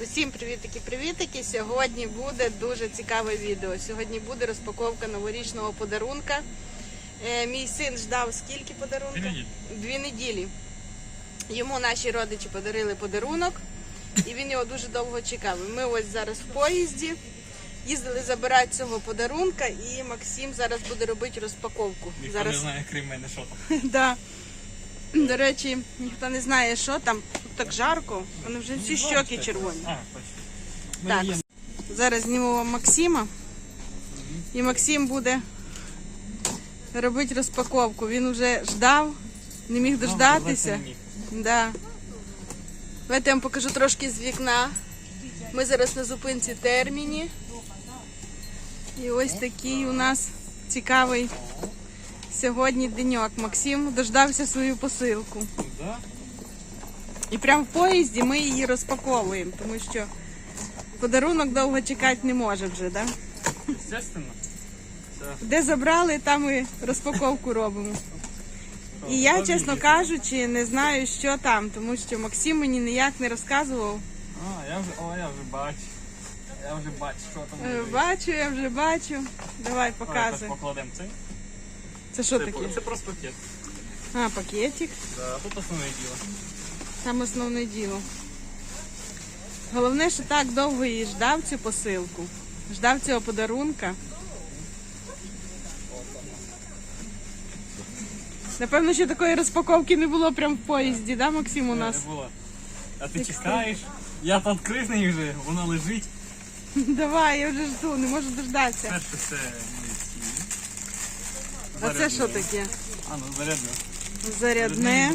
Усім привітики, привітики. Сьогодні буде дуже цікаве відео. Сьогодні буде розпаковка новорічного подарунка. Е, мій син ждав скільки подарунка? Дві неділі. Дві неділі. Йому наші родичі подарили подарунок, і він його дуже довго чекав. Ми ось зараз в поїзді. Їздили забирати цього подарунка, і Максим зараз буде робити розпаковку. Ніхто зараз не знає, крім мене, що там. Да. До речі, ніхто не знає, що там. Тут так жарко, вони вже всі щоки червоні. Так, зараз зніму вам Максима. І Максим буде робити розпаковку. Він вже ждав, не міг дождатися. Не міг. Да. Давайте я вам покажу трошки з вікна. Ми зараз на зупинці терміні. І ось такий у нас цікавий сьогодні деньок. Максим дождався свою посилку. Да? І прямо в поїзді ми її розпаковуємо, тому що подарунок довго чекати не може вже, да? Естественно. Все. Де забрали, там і розпаковку робимо. І я, чесно кажучи, не знаю, що там, тому що Максим мені ніяк не розказував. А, я вже, о, я вже бачу. Я вже бачу, що там. Е. Бачу, я вже бачу. Давай Давай, показуй. покладемо цей. Це що таке? це просто пакет. А, пакетик. Да, тут основне діло. Там основне діло. Головне, що так довго її ждав цю посилку. Ждав цього подарунка. Напевно, що такої розпаковки не було прямо в поїзді, да, Максим, у нас? Не було. А ти чекаєш? Я тут відкрив неї вже, вона лежить. Давай, я вже жду, не можу дождатися. Перше це. А це що таке? А, ну зарядне. Зарядне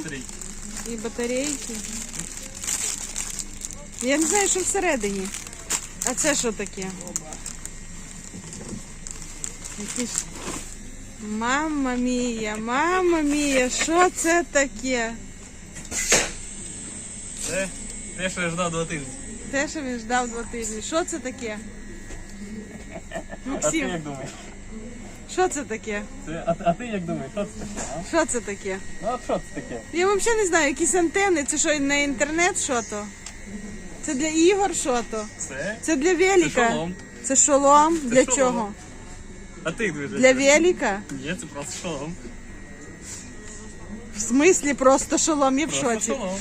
і батарейки. Я не знаю, що всередині. А це що таке? Якісь... Мамма мія, мамма мія, що це таке? Це те, що я ждав два тижні. Те, що він ждав два тижні. Що це таке? А ти Максим, як думаєш? Що це таке? Це, а, а ти як думаєш, що це таке? А? Що це таке? Ну от що це таке? Я взагалі не знаю, якісь антени, це що на інтернет що то? Це для ігор що то? Це? Це для Це велика. шолом. Це шолом. Для шолом. чого? А ти як думаєш? Для велика? Ні, це просто шолом. В смислі просто шолом, я в Просто шоці. шолом.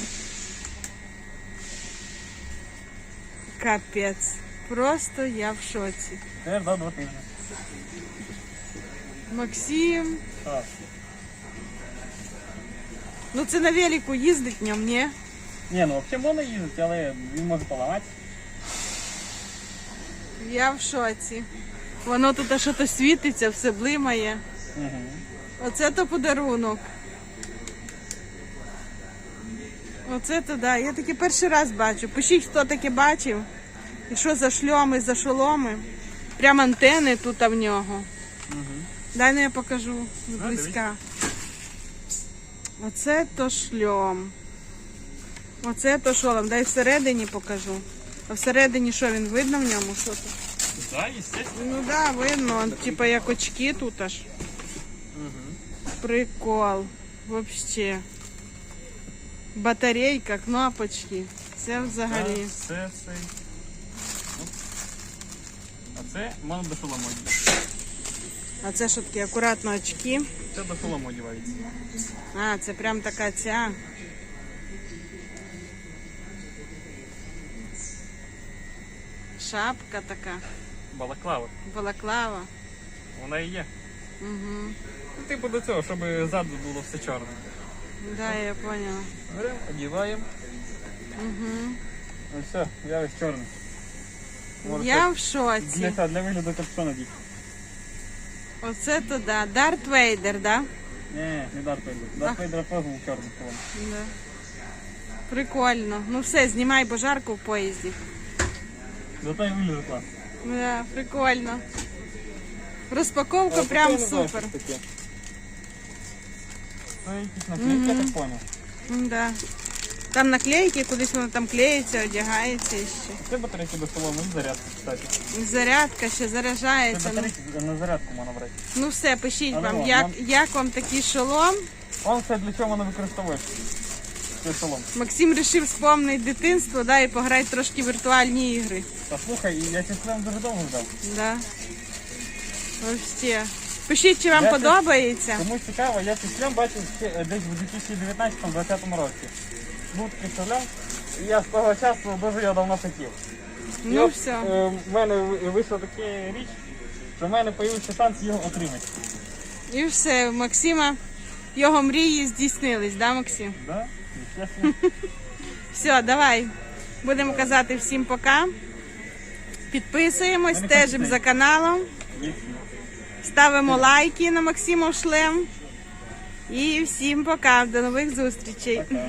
Капець. Просто я в шоці. Це ждав два тижні. Максим. А, Ну це на велику їздить ньому, ні? Ні, ну взагалі можна їздити, але він може поламати. Я в шоці. Воно тут щось світиться, все блимає. Угу. Оце то подарунок. Оце то да. Я таке перший раз бачу. Пишіть, хто таке бачив. І що за шльоми, за шоломи. Прям антени тут в нього. Угу. Дай ну я покажу зблизька. Оце то шльом. Оце то шолом. Дай всередині покажу. А всередині що він видно в ньому? Що то? Так, естественно. Ну да, видно. Он, типа як очки тут аж. Угу. Прикол. Вообще. Батарейка, кнопочки. Це взагалі. Це цей. Оп. А це можна до одягати. А це що таке? Акуратно очки. Це до шолому одягається. А, це прям така ця. Шапка така. Балаклава. Балаклава. Вона і є. Угу. Ну, Типу до цього, щоб ззаду було все чорне. Да, я поняла. Беремо, одіваємо. Угу. Ну все, я весь чорний. Я в Для, шоці. для вигляду капюшон надіть. Оце то да. Дарт Вейдер, да? Ні, не Дарт Вейдер. Дарт Вейдер теж був чорний колон. Да. Прикольно. Ну все, знімай божарку в поїзді. Зато і вигляду клас. Да, прикольно. Розпаковка прям супер. Це якісь наклейки, я так понял. Да. Там наклейки, кудись воно там клеїться, одягається ще. Це батарейки до солому і зарядка, кстати. Зарядка ще Це заряджається. Ну, батарейки на зарядку можна брати. ну все, пишіть А вам, ну, як, нам- як вам такий шолом. Он це для чого воно використовуєш? Це салон. Максим вирішив спомнити дитинство, да, і пограти трошки в віртуальні ігри. Та слухай, я ці прям дуже довго ждав. Да. Вообще. Пишіть, чи вам Я це- подобається. Кому цікаво, я цей шлем бачив ще е, десь у 2019-2020 році. Був такий шлем, і я з того часу дуже його давно хотів. І Ну от, все. е, В мене ви- вийшла така річ, що в мене з'явився шанс його отримати. І все, Максима його мрії здійснились, да, Максим? Да? Все, давай. Будемо казати всім пока. Підписуємось, стежимо за каналом, Є. ставимо лайки на Максимов шлем. І всім пока. До нових зустрічей. Пока.